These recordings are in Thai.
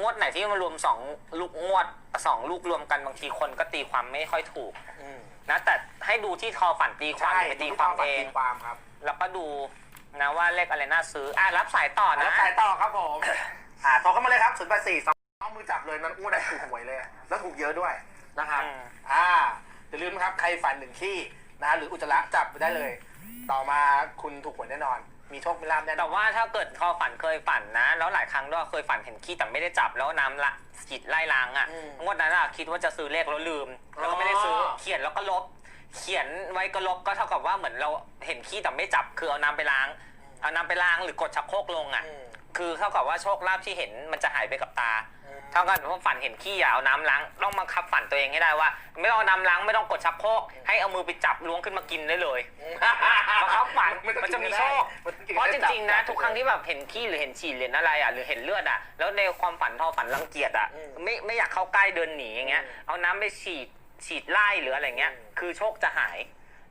งวดไหนที่มันรวมสองลูกงวดสองลูกรวมกันบางทีคนก็ตีความไม่ค่อยถูกอืมนะแต่ให้ดูที่ทอฝันตีความใช่อย่าไปตีความเอง ตีความครับแล้วก็ดูนะว่าเลขอะไรน่าซื้ออะรับสายต่อแล้นะวสายต่อครับผมอ่าโทรเข้ามาเลยครับศูนย์แปดสี่สองมือจับเลยนั้นอ้วนได้ถูกหวยเลย แล้วถูกเยอะด้วยนะครับอืม อ่าอย่าลืมนะครับใครฝันหนึ่งขี้นะหรืออุจจาระจับไปได้เลย ต่อมาคุณถูกหวยแน่นอน มีโชคมีลาภแน่นแต่อนว่าถ้าเกิดทอฝันเคยฝันนะ แล้วหลายครั้งด้วยเคยฝันเห็นขี้แต่ไม่ได้จับแล้วน้ำละจิตไล่ล้างอะงวดนั้นอะคิดว่าจะซื้อเลขแล้วลืม แล้วก็ไม่ได้ซื้อเขียนแล้วก็ลบ เขียนไว้ก็ลบก็เท่ากับว่าเหมือนเราเห็นขี้แต่ไม่จับคือเอาน้ำไปล้าง เอาน้ำไปล้างหรือกดชักโครกลงอะ อืม คือเท่ากับว่าโชคลาภที่เห็นมันจะหายไปกับตา อืม เท่ากับว่าฝันเห็นขี้อย่าเอาน้ำล้างต้องบังคับฝันตัวเองให้ได้ว่า ไม่ต้องเอาน้ำล้างไม่ต้องกดชักโครกให้เอามือไปจับล้วงขึ้นมากินได้เลยบังคับฝัน มันจะมีโชคเพราะจริงๆนะ ทุกครั้งที่แบบเห็นขี้หรือเห็นฉี่หรืออะไรอะหรือเห็นเลือดอะแล้วในความฝันทอฝันรังเกียจอะไม่ไม่อยากเข้าใกล้เดินหนีอย่างเงี้ยเอาน้ำไปฉีดฉีดไล่หรืออะไรเงี้ย คือโชคจะหาย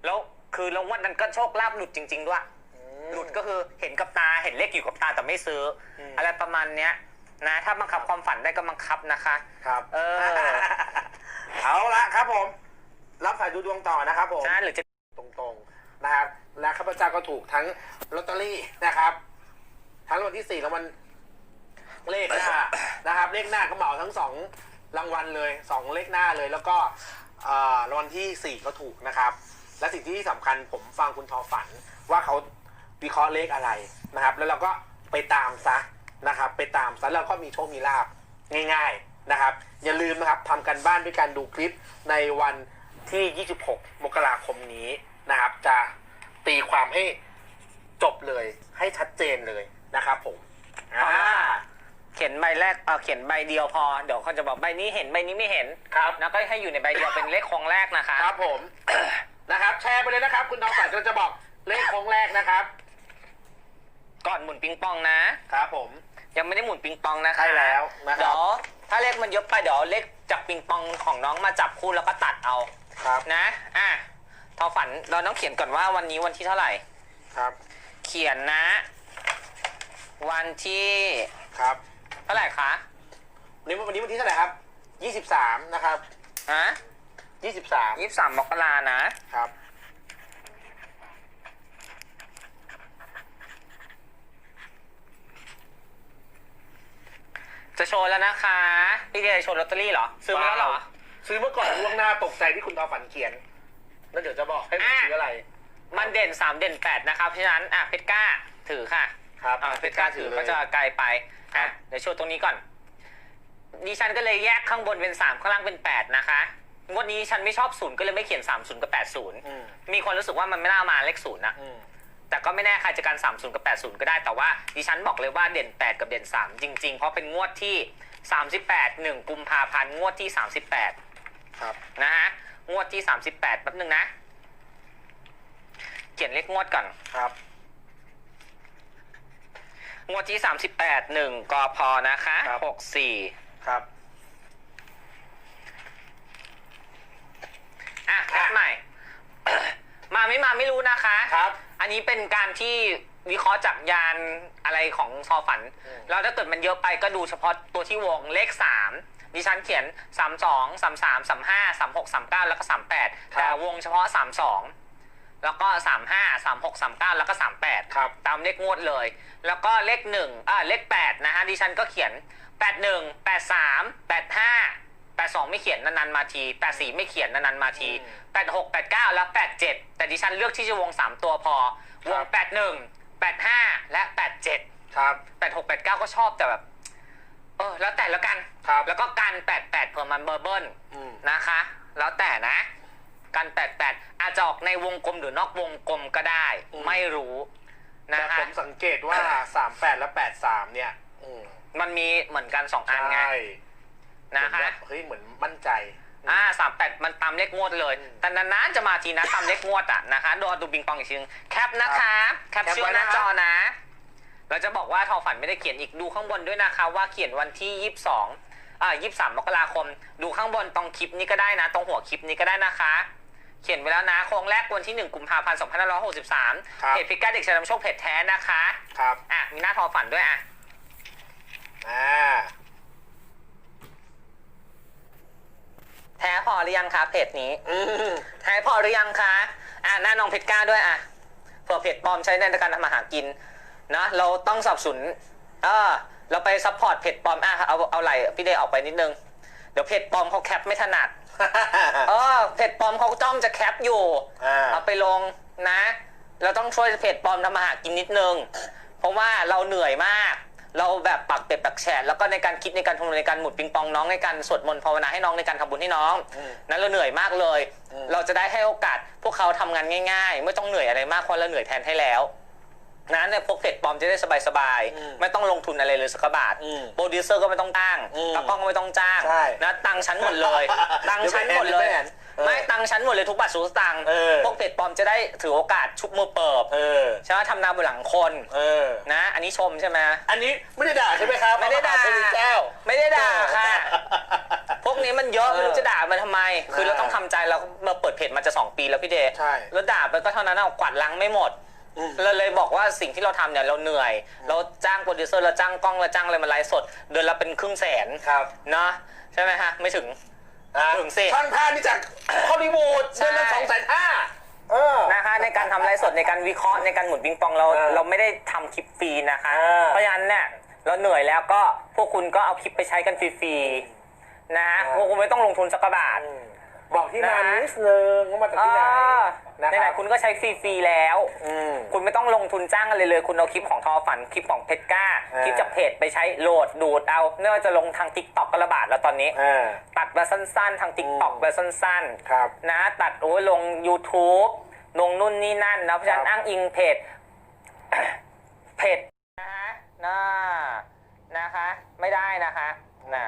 แล้วคือแล้ววันนั้นก็โชคลาภหลุดจริง ๆ ด้วยหลุดก็คือเห็นกับตาเห็นเลขอยู่กับตาแต่ไม่ซื้อออะไรประมาณเนี้ยนะถ้าบังคับความฝันได้ก็บังคับนะคะ ครับ เออ เอาละครับผม รับสายดูดวงต่อนะครับผมนะหรือจะตรงๆนะครับ และข้าพเจ้าก็ถูกทั้งลอตเตอรี่นะครับ ทั้งรางวัลที่สี่รางวัลเลขหน้านะครับ เลขหน้าก็เหมาทั้งสองรางวัลเลยสองเลขหน้าเลย แล้วก็อ่อรางวัลที่สี่ก็ถูกนะครับ และสิ่งที่สำคัญผมฟังคุณทอฝันว่าเขาวิเคราะห์เลขอะไรนะครับ แล้วเราก็ไปตามซะนะครับ ไปตามซะแล้วก็มีโชคมีลาบง่าย ๆนะครับ อย่าลืมนะครับทำกันบ้านด้วยการดูคลิปในวันที่ 26 มกราคมนี้นะครับ จะ ตีความให้จบเลยให้ชัดเจนเลยนะครับผมอ่าเขียนใบแรกเออเขียนใบเดียวพอ เดี๋ยวเขาจะบอกใบนี้เห็นใบนี้ไม่เห็นครับ แล้วก็ให้อยู่ในใบเดียวเป็นเลขโครงแรกนะคะครับผม นะครับ แชร์ไปเลยนะครับ คุณทองฝันก็จะบอกเลขโค้งแรกนะครับ ก่อนหมุนปิงปองนะ ครับผม ยังไม่ได้หมุนปิงปองนะคะใช่แล้วนะครับ เดี๋ยวถ้าเลขมันเยอะไปเดี๋ยวเอาเลขจากปิงปองของน้องมาจับคู่แล้วก็ตัดเอาครับนะ อะ ทอฝันเราต้องเขียนก่อนว่าวันนี้วันที่เท่าไหร่ ครับ เขียนนะ วันที่ครับเท่าไหร่คะวันนี้วันนี้วันที่เท่าไหร่ครับยี่สิบสามนะครับฮะยี่สิบสามยี่สิบสามมกรานะครับจะโชว์แล้วนะคะพี่เดียโชว์ลอตเตอรี่เหรอ ซื้อมาแล้วเหรอ ซื้อเมื่อก่อนล่วงหน้าตกใจที่คุณทองฝันเขียน แล้วเดี๋ยวจะบอกให้ผมอะซื้ออะไร มันเด่นสามเด่นแปดนะครับ เพราะฉะนั้นอะเพชรกล้าถือค่ะครับอะเพชรกล้าถือก็จะไกลไปอะเดี๋ยวโชว์ตรงนี้ก่อน ดิฉันก็เลยแยกข้างบนเป็นสามข้างล่างเป็นแปดนะคะงวดนี้ฉันไม่ชอบศูนย์ก็เลยไม่เขียนสามศูนย์กับแปดศูนย์อืมมีคนรู้สึกว่ามันไม่น่ามาเลขศูนย์นะอืมแต่ก็ไม่แน่ใครจะการสามศูนย์กับแปดศูนย์ก็ได้แต่ว่าดิฉันบอกเลยว่าเด่นแปดกับเด่นสามจริง ๆ เพราะเป็นงวดที่สามสิบแปดหนึ่งกุมภาพันธ์งวดที่สามสิบแปดครับนะฮะ งวดที่38แป๊บนึงนะ เขียนเลขงวดก่อนครับ งวดที่38 1กพนะคะครับ64ครับ อะแคปใหม่ มาไม่มาไม่รู้นะคะ ครับ อันนี้เป็นการที่วิเคราะห์จากยานอะไรของซอฝัน อืม แล้วถ้าเกิดมันเยอะไปก็ดูเฉพาะตัวที่วงเลข3 ดิฉันเขียน 3 2 3 3 3 5 3 6 3 9 แล้วก็ 38 แต่วงเฉพาะ 32 แล้วก็ 35 36 39 แล้วก็ 38 ครับ ตามเลขงวดเลย แล้วก็เลข1อ่าเลข 8 นะฮะ ดิฉันก็เขียน 81 83 85 82 ไม่เขียนนานๆมาที 84 ไม่เขียนนานๆมาทีอืม86 89 แล้ว87 แต่ดิฉันเลือกที่จะวง 3 ตัวพอ วงครับ81 85 และ 87 ครับ 86 89 ก็ชอบแต่แบบ เออแล้วแต่แล้วกัน ครับ แล้วก็กัน88เผื่อมันเบอร์เบิ้ลอืม นะคะ แล้วแต่นะกัน88อาจจะออกในวงกลมหรือนอกวงกลมก็ได้ อืม ไม่รู้นะแต่คะผมสังเกตว่าสามแปดและแปดสามเนี่ยอืมมันมีเหมือนกัน2อันไงใช่นะเหมือคะว่าเฮ้ย เหมือนมั่นใจ อ่าสามแปดมันตามเลขงวดเลย อืมแต่นานๆจะมาทีนะตามเลขงวดอะนะคะดูดูบิงปองอีกทีนึงแคปนะคะ แคปแคปชื่ไว้อหน้านะครับจอนะ เราจะบอกว่าทอฝันไม่ได้เขียนอีกดูข้างบนด้วยนะคะว่าเขียนวันที่ 22อ่า23 มกราคม ดูข้างบนตรงคลิปนี้ก็ได้นะ ตรงหัวคลิปนี้ก็ได้นะคะ เขียนไว้แล้วนะโครงแรกวันที่ 1 กุมภาพันธ์ 2563เพจพิก้าเด็กชายนำโชคเพจแท้นะคะครับอะมีหน้าทอฝันด้วยอะอ่าแท้พอหรือยังคะเพจนี้แท้พอหรือยังคะอะหน้าน้องเพจก้าด้วยอะเผื่อเพจปลอมใช้ในการทำอาหากิน นะเราต้องสนับสนุนเออเราไปซัพพอร์ตเพจปลอมอะเอาเอาไหลพี่เดย์ออกไปนิดนึง เดี๋ยวเพจปลอมเขาแคปไม่ถนัดเออเพจปลอมเขาจ้องจะแคปอยู่อ่าเอาไปลงนะ เราต้องช่วยเพจปลอมทำมาหากินนิดนึง เพราะว่าเราเหนื่อยมาก เราแบบปักเป็ดปักแฉดแล้วก็ในการคิดในการทำในการหมุดปิงปองน้องในการสวดมนต์ภาวนาให้น้องในการทำบุญให้น้องอืมนั้นเราเหนื่อยมากเลยอืมเราจะได้ให้โอกาสพวกเขาทำงานง่าย ๆ ไม่ต้องเหนื่อยอะไรมากเพราะเราเหนื่อยแทนให้แล้ว นะเนี่ยพวกเพจปลอมจะได้สบายอืมๆไม่ต้องลงทุนอะไรเลยสักบาทอืมโปรดิวเซอร์ก็ไม่ต้องจ้างอืมตากล้องก็ไม่ต้องจ้างใช่นะตังค์ชั้นหมดเลย ตังค์ชั้นหมดเลยเดี๋ยวไม่แอนเออไม่ตังค์ชั้นหมดเลยทุกบาททุกสตางค์เออพวกเพจปลอมจะได้ถือโอกาสชุบมือเปิบเออใช่ไหมทำนาบนหลังคนเออนะ อันนี้ชมใช่ไหมอันนี้ไม่ได้ด่าใช่ไหมครับไม่ได้ด่าพระมหเทวีเจ้าไม่ได้ด่าค่ะพวกนี้มันเยอะเออไม่รู้จะด่ามันทำไม คือเราต้องทำใจเรามาเปิดเพจมาจะสองปีแล้วพี่เดชใช่แล้วด่าไปก็เท่านั้นเอากวาดล้างไม่หมดอืม เราเลยบอกว่าสิ่งที่เราทำเนี่ยเราเหนื่อย เราจ้างโปรดิวเซอร์เราจ้างกล้องเราจ้างอะไรมาไลฟ์สด เดือนละเป็นครึ่งแสนครับเนาะใช่ไหมฮะไม่ถึงอะถึงสิช่างภาพนี่จากฮอลลีวูดใช่ เดือนละสองแสนห้าเออ นะคะในการทำไลฟ์สดในการวิเคราะห์ในการหมุนปิงปองเราเออเราไม่ได้ทำคลิปฟรีนะคะ เออเพราะฉะนั้นเนี่ยเราเหนื่อยแล้วก็พวกคุณก็เอาคลิปไปใช้กันฟรีๆนะฮะเออพวกคุณไม่ต้องลงทุนสักกระบาท อืม บอกที่มานะ นิดนึงว่ามาจากเอที่ไหนอนะไหครันบๆคุณก็ใช้ฟรีๆแล้ว อืม คุณไม่ต้องลงทุนจ้างอะไรเลย คุณเอาคลิปของทอฝันคลิปของเพชรก้าเออคลิปจากเพจไปใช้โหลดดูดเอาไม่ว่าจะลงทางทิกตอกก็ระบาดแล้วตอนนี้เออตัดมาสั้นๆ ทางทิกตอกอืมมาสั้นๆครับนะ ตัดโอ้ยลง YouTube ลงนู่นนี่นั่นนะเพราะฉะนั้นครับ อ้างอิงเพจ เพจนะฮะน่านะคะ ไม่ได้นะคะนะ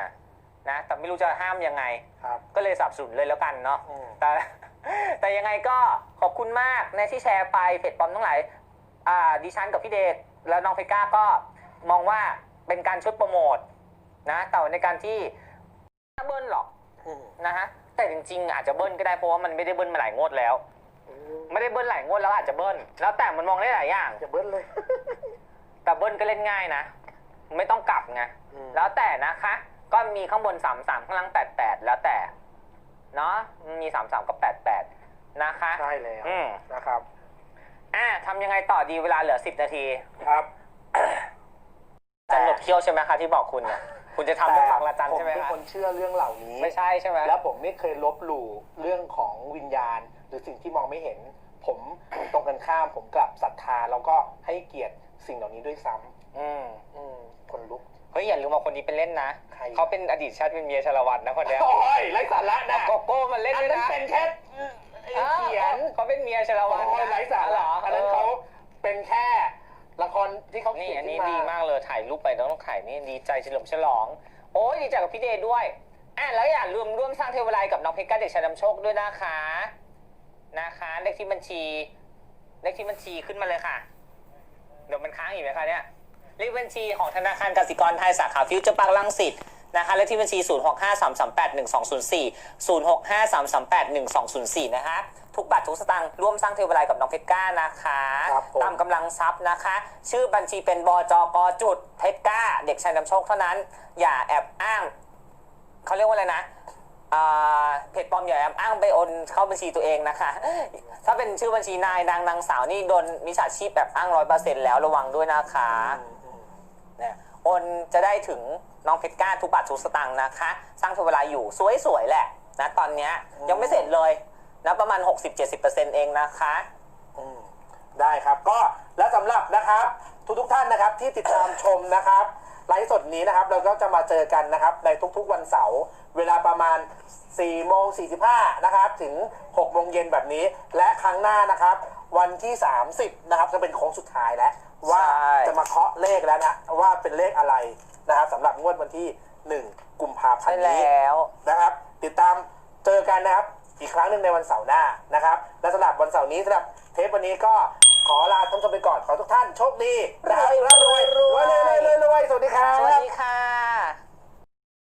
นะแต่ไม่รู้จะห้ามยังไง ครับก็เลยสนับสนุนเลยแล้วกันเนาะอืม แต่ แต่ยังไงก็ขอบคุณมากนะที่แชร์ไปเพจปลอมทั้งหลายอ่าดิฉันกับพี่เดชแล้วน้องเพก้าก็มองว่าเป็นการช่วยโปรโมทนะแต่ในการที่ไม่เบิ้ลหรอกอืมนะฮะแต่จริงๆ อาจจะเบิ้ลก็ได้เพราะว่ามันไม่ได้เบิ้ลมาหลายงวดแล้วไม่ได้เบิ้ลหลายงวดแล้วอาจจะเบิ้ลแล้วแต่มันมองได้หลายอย่าง จะเบิ้ลเลยแต่เบิ้ลก็เล่นง่ายนะ ไม่ต้องกลับไง อืมแล้วแต่นะคะ ก็มีข้างบนสามสามข้างล่างแปดแปดแล้วแต่ เนาะมีสามสามกับแปดแปดนะคะใช่แล้วอืมนะครับอะทำยังไงต่อดีเวลาเหลือสิบนาทีครับจะหนดเขี้ยวใช่ไหมคะที่บอกคุณเนี่ยคุณจะทำเรื่องบางละจันใช่ไหมผมเป็นคะคนเชื่อเรื่องเหล่านี้ไม่ใช่ใช่ไหมแล้วผมไม่เคยลบหลู่เรื่องของวิญญาณ หรือสิ่งที่มองไม่เห็น ผมตรงกันข้ามผมกลับศรัทธาแล้วก็ให้เกียรติสิ่งเหล่านี้ด้วยซ้ำอืมอืมคนลุกเฮ้ยอย่าลืมว่าคนนี้เป็นเล่นนะใคร เขาเป็นอดีตชาติเป็นเมียชาละวันนะคนเนี้ยโอ้ยไร้สาระนะโกโก้มันเล่นอันด้วยนั้นนะเป็นแค่เขียนเขาเป็นเมียชาละโอ้วันยไร้สาเหรระออันนั้นเขาเป็นแค่ละครที่เขานี่เขียนอันขึ้นี้นมาดีมากเลยถ่ายรูปไปต้องถ่ายนี่ดีใจเฉลิมฉลอง โอ้ยดีใจกับพี่เดย์ด้วยอะแล้วอย่าลืมร่วมสร้างเทวไลกับน้องเพชรก้าเด็กชายนำโชคด้วยนะคะนะคะเลขที่บัญชีเลขที่บัญชีขึ้นมาเลยค่ะ เดี๋ยวมันค้างอีกไหมคะเนี่ย เลขบัญชีของธนาคารกสิกรไทยสาขาฟิวเจอร์ปาร์คลังสิตนะคะเลขที่บัญชี 0653381204 0653381204 นะคะทุกบาททุกสตางค์ร่วมสร้างเทวไลกับน้องเพชรก้านะคะ ครับผม ตามกำลังทรัพย์นะคะ ชื่อบัญชีเป็นบจกจุดเพชรก้า เด็กชายนำโชคเท่านั้น อย่าแอบอ้าง เขาเรียกว่าอะไรนะอ่าเพจปลอมอย่าแอบอ้างไปโอนเข้าบัญชีตัวเองนะคะ ถ้าเป็นชื่อบัญชีนายนางนางสาวนี่โดนมิจฉาชีพแบบอ้างร้อยเปอร์เซ็นต์แล้วระวังด้วยนะคะ อืมอืมเนี่ยโอนจะได้ถึงน้องเพชรก้าทุกบาททุกสตางค์นะคะ สร้างเทวเวลาอยู่สวยๆแหละนะตอนเนี้ยยังไม่เสร็จเลยนะประมาณ 60-70%เองนะคะอืมได้ครับก็และสำหรับนะครับทุกทุกๆท่านนะครับที่ติดตามชมนะครับไลฟ์สดนี้นะครับเราก็จะมาเจอกันนะครับในทุกๆวันเสาร์เวลาประมาณ4โมง45นะครับถึง6โมงเย็นแบบนี้ และครั้งหน้านะครับ วันที่ 30นะครับจะเป็นโค้งสุดท้ายแล้ว ว่าใช่ จะมาเคาะเลขแล้วนะว่าเป็นเลขอะไรนะครับสำหรับงวดวันที่ 1 กุมภาพันใช่ธ์นี้แล้ว นะครับ ติดตามเจอกันนะครับ อีกครั้งหนึ่งในวันเสาร์หน้านะครับ และสำหรับวันเสาร์นี้สำหรับเทปวันนี้ก็ขอลาท่านผู้ชมไปก่อนขอทุกท่านโชคดีนะครับร่ำรวยรวยรวยรวยรวยรวยสวัสดีครัสวัสบ ดีค่ะ